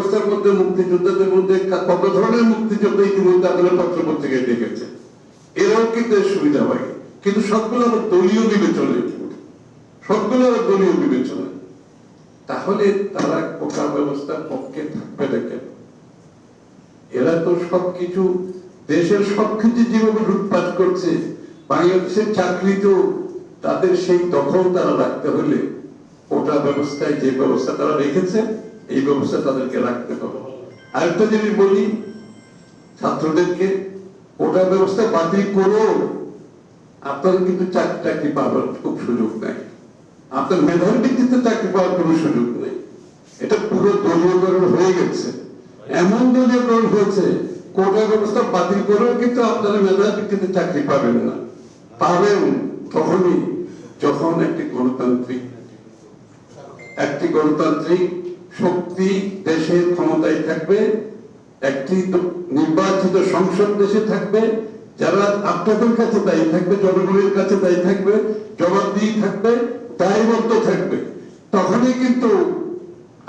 ব্যবস্থার মধ্যে, মুক্তিযোদ্ধাদের মধ্যে কত ধরনের মুক্তিযোদ্ধা ইতিমধ্যে আপনারা পত্র পত্রিকায় দেখেছে? এরাও কিন্তু সুবিধা পায়। কিন্তু সবগুলো আবার দলীয় বিবেচনায় সবগুলো আবার দলীয় বিবেচনায়। তাহলে তারা কোটা ব্যবস্থার পক্ষে থাকবে না কেন? এরা তো সবকিছু দেশের সবকিছু যেভাবে লুটপাট করছে, বাংলাদেশের চাকরি তো তাদের সেই দখল তারা রাখতে হলে কোটা ব্যবস্থায় যে ব্যবস্থা তারা রেখেছে এই ব্যবস্থা তাদেরকে রাখতে হবে। আরেকটা জিনিস বলি, ছাত্রদেরকে কোটা ব্যবস্থা বাতিল করেও আপনারা কিন্তু চাকরি টাকরি পাওয়ার খুব সুযোগ নাই। আপনার মেধার ভিত্তিতে চাকরি পাওয়ার কোনো সুযোগ নেই। এটা পুরো দলীয়করণ হয়ে গেছে। এমন দলীয়করণ হয়েছে, কোটা ব্যবস্থা বাতিল করেও কিন্তু আপনারা মেধার ভিত্তিতে চাকরি পাবেন না। পাবেন তখনই যখন একটি গণতান্ত্রিক একটি গণতান্ত্রিক শক্তি দেশের ক্ষমতায় থাকবে, একটি নির্বাচিত সংসদ দেশে থাকবে, যারা আপনাদের কাছে দায়ী থাকবে, জনগণের কাছে দায়ী থাকবে, জবাবদিহি থাকবে, দায়বদ্ধ থাকবে। তখনই কিন্তু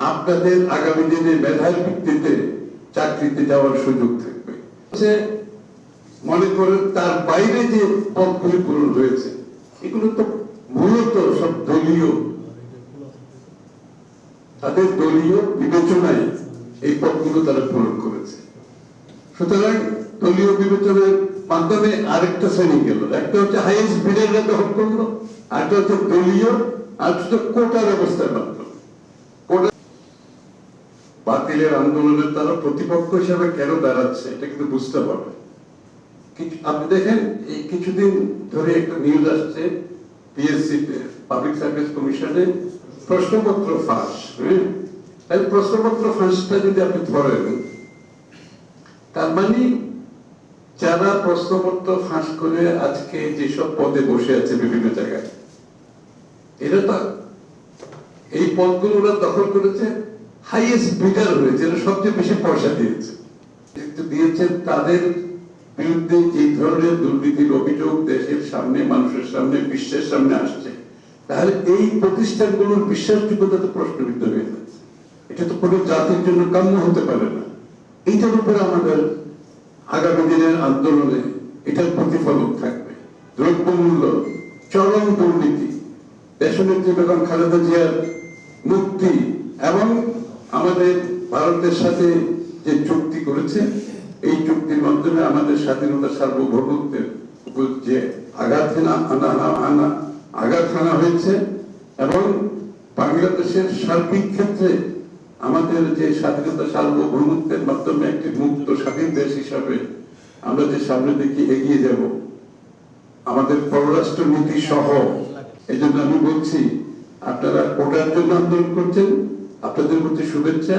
আপনাদের আগামী দিনে মেধার ভিত্তিতে চাকরিতে যাওয়ার সুযোগ থাকবে। মনে করেন তার বাইরে যে পদগুলি পূরণ হয়েছে, এগুলো তো মূলত সব দলীয় তাদের দলীয় বিবেচনায় এই পদগুলো তারা পূরণ করেছে। সুতরাং দলীয় বিবেচনার মাধ্যমে আরেকটা শ্রেণি গেল। একটা হচ্ছে হাইয়েস্ট বিডাররা দখল করল, আরেকটা হচ্ছে দলীয়, আর হচ্ছে কোটা ব্যবস্থার মাধ্যমে বাতিলের আন্দোলনের তারা প্রতিপক্ষ হিসাবে কেন দাঁড়াচ্ছে, এটা কিন্তু বুঝতে হবে। আপনি দেখেন, এই কিছুদিন ধরে একটা নিউজ আসছে পিএসসি পাবলিক সার্ভিস কমিশনে প্রশ্নপত্র ফাঁস হ্যাঁ? প্রশ্নপত্র ফাঁসটা যদি আপনি ধরেন, তার মানে যারা প্রশ্নপত্র ফাঁস করে আজকে যেসব পদে বসে আছে বিভিন্ন জায়গায়, এরা তো এই পদগুলো ওরা দখল করেছে হাইয়েস্ট বিডার হয়েছে, এরা সবচেয়ে বেশি পয়সা দিয়েছে। কিন্তু দিয়েছে তাদের বিরুদ্ধে যে ধরনের দুর্নীতির অভিযোগ দেশের সামনে, মানুষের সামনে, বিশ্বের সামনে আসছে তাহলে এই প্রতিষ্ঠানগুলোর বিশ্বাসযোগ্যতা তো প্রশ্নবিদ্ধ হয়ে যাচ্ছে। এটা তো কোনো জাতির জন্য কাম্য হতে পারে না। এইটার উপরে আমাদের আগামী দিনের আন্দোলনে এটার প্রতিফলন থাকবে। দ্রব্যমূল্য, চরম দুর্নীতি দেশনেত্রী বেগম খালেদা জিয়ার মুক্তি এবং আমাদের ভারতের সাথে যে চুক্তি করেছে, এই চুক্তির মাধ্যমে আমাদের স্বাধীনতা সার্বভৌমত্বের উপর যে আঘাত আনা আনা আঘাত হানা হয়েছে এবং বাংলাদেশের সার্বিক ক্ষেত্রে আমাদের যে স্বাধীনতা সার্বভৌমত্বের মাধ্যমে একটি মুক্ত, স্বাধীন দেশ হিসাবে আমরা যে সামনে দিকে এগিয়ে যাব, আমাদের পররাষ্ট্র নীতি সহ এই জন্য আমি বলছি, আপনারা কোটার জন্য আন্দোলন করছেন, আপনাদের প্রতি শুভেচ্ছা,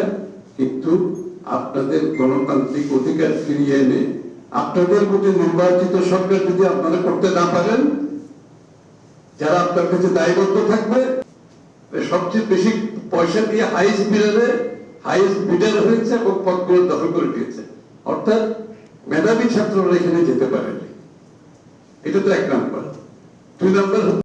কিন্তু আপনাদের গণতান্ত্রিক অধিকার ফিরিয়ে এনে আপনাদের প্রতি নির্বাচিত সরকার যদি আপনারা করতে না পারেন যারা আপনার কাছে দায়বদ্ধ থাকবে সবচেয়ে বেশি পয়সা দিয়ে হাইস্ট বিডারে হাইস্ট বিডার হয়েছে এবং পদগুলো দখল করে দিয়েছে অর্থাৎ মেধাবী ছাত্ররা এখানে যেতে পারেনি। এটা তো এক নাম্বার দুই নাম্বার